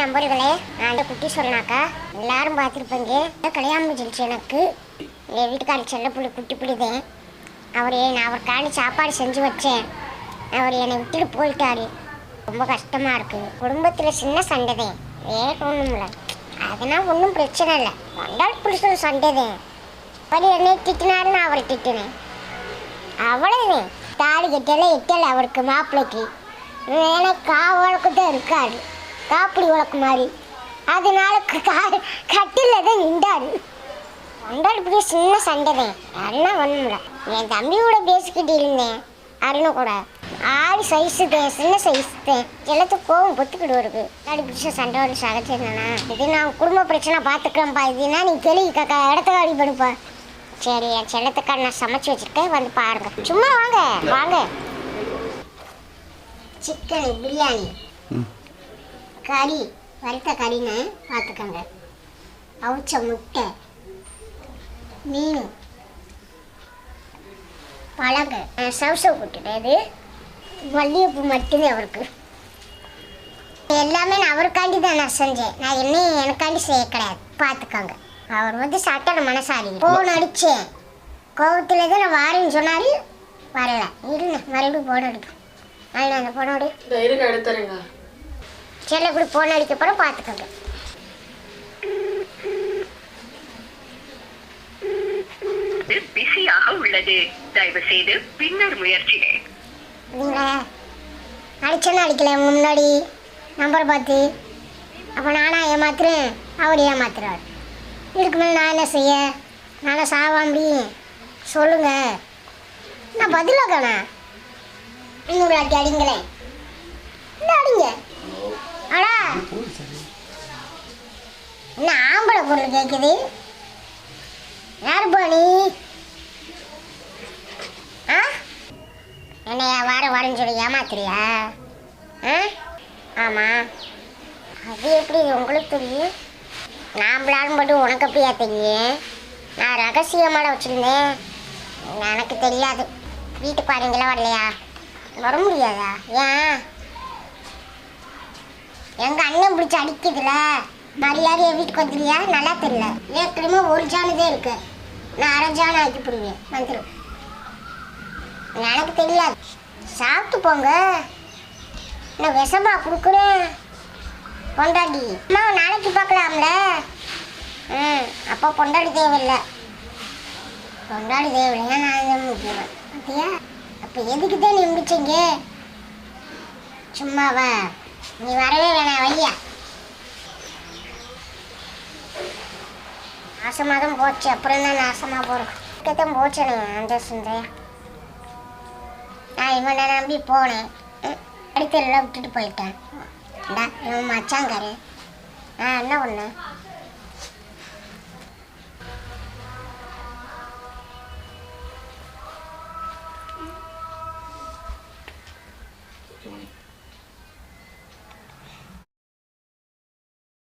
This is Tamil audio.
நம்பர்களே நான் குட்டி சொன்னாக்கா எல்லாரும் பார்த்துருப்பீங்க. கல்யாணம் முடிஞ்சிருச்சு எனக்கு. என் வீட்டுக்காரர் செல்ல புள்ளி குட்டி புள்ளிதேன் அவர் நான் அவருக்காண்டி சாப்பாடு செஞ்சு வச்சேன். அவர் என்னை விட்டுட்டு போயிட்டாரு. ரொம்ப கஷ்டமாக இருக்குது குடும்பத்தில் சின்ன சண்டை தான் வேற ஒன்றும் இல்லை. அதனால் ஒன்றும் பிரச்சனை இல்லை. வந்தால் புருஷன் சண்டை தான் அவர் என்னை திட்டினாரு நான் அவரை திட்டினேன். அவ்வளவுதான் தாலி கட்டல எட்டலை அவருக்கு மாப்பிள்ளைக்கு. வேலை காவலுக்கு தான் இருக்காரு. காப்பிடி வழக்கு மாதிரி. அதனால க- கட்டில தான் நின்றாரு. கொண்டாடி இப்படியே சின்ன சண்டை தான் அதெல்லாம் ஒன்றும் என் தம்பி கூட பேசிக்கிட்டு இருந்தேன். அருணு கூட. ஆறு சைஸு தான் சின்ன சைஸ் தான் எல்லாத்துக்கும் கோவம் பொத்துக்கிட்டு வருது. கொண்டாடி பிடிச்ச சண்டை ஒரு சகஜம் இது நான் குடும்ப பிரச்சனை பார்த்துக்கிறேன்ப்பா இதுனா நீ தெளிவு கக்கா இடத்த காடி படுப்பா சரி என் செல்லத்துக்காக நான் சமைச்சு வச்சிருக்கேன் வந்து பாருங்க. சும்மா வாங்க. வாங்க. சிக்கன் பிரியாணி. கறி வறுத்த கறின்னு பார்த்துக்கோங்க. அவிச்ச முட்டை மீன் பழகு சவுசவு கூட்டுறது மல்லிகைப்பூ மட்டும்தான் அவருக்கு. எல்லாமே நான் அவருக்காண்டி தான் நான் செஞ்சேன். நான் என்னையும் எனக்காண்டி செய்ய கிடையாது. பார்த்துக்கோங்க. அவர் வந்து சட்டன மனசாரி போன் அடிச்சேன் கோபத்தில் தான் நான் வாரேன்னு சொன்னார். வரல. இருங்க மறுபடியும் போன் அடிப்போம் அதில் அந்த போனோடு. இருங்க எடுத்துறேங்க செல்ல கூட போன் அடிக்க போகிறோம் பார்த்துக்கோங்க பிஸியாக உள்ளது. தயவு செய்து பின்னர் முயற்சிகள் நீங்கள் அடிச்சேன்னு அடிக்கல முன்னாடி நம்பர் பார்த்து. அப்போ நானா ஏமாத்துறேன் அவர் ஏமாத்துறாரு. இதுக்கு மேலே நான் என்ன செய்ய? நானே சாவா முடியும் சொல்லுங்க. நான் பதிலாக காணா. இன்னொரு அடி அடிங்களேன் இல்லை அடிங்க. குரல் கேட்குது யாருப்பா நீ ஆ? என்னையா வார வாரன்னு சொல்லி ஏமாத்துறியா? ஆ? ஆமாம் அது எப்படி உங்களுக்கு தெரியும்? நான் பிளான் போட்டு உனக்கு எப்படியா தெரியும்? நான் ரகசியமாட வச்சுருந்தேன். எனக்கு தெரியாது. வீட்டு பாருங்களா வரலையா? வர முடியாதா? ஏன்? எங்கள் அண்ணன் பிடிச்சி அடிக்குதுல? மரியாதையை வீட்டுக்கு வந்துடுறியா நல்லா தெரியல. ஏற்கனவே ஒரு ஜானதே இருக்கு. நான் அரை ஜானம் ஆக்கி போடுவேன். வந்துடும் எனக்கு தெரியல. சாப்பிட்டு போங்க. நான் விஷமா கொடுக்குறேன். பொண்டாட்டி. அம்மா நாளைக்கு பார்க்கலாம்ல? ம் அப்போ பொண்டாடி தேவையில்லை. பொண்டாடி தேவையில்லைன்னா நான் தான் முக்கியம் அப்படியா அப்போ எதுக்கு தான் நீ முடிச்சீங்க? சும்மாவா? நீ வரவே வேணாம் வழியா? நாசமாக தான் போச்சு. அப்புறம் தான் நாசமாக போகிறோம் தான் போச்சனே அந்த சுந்தரையா நான் இவனை நம்பி போனேன். அடுத்த எல்லாம் விட்டுட்டு போயிட்டேன். இந்தா இவன் மச்சாங்காரு ஆ என்ன ஒன்று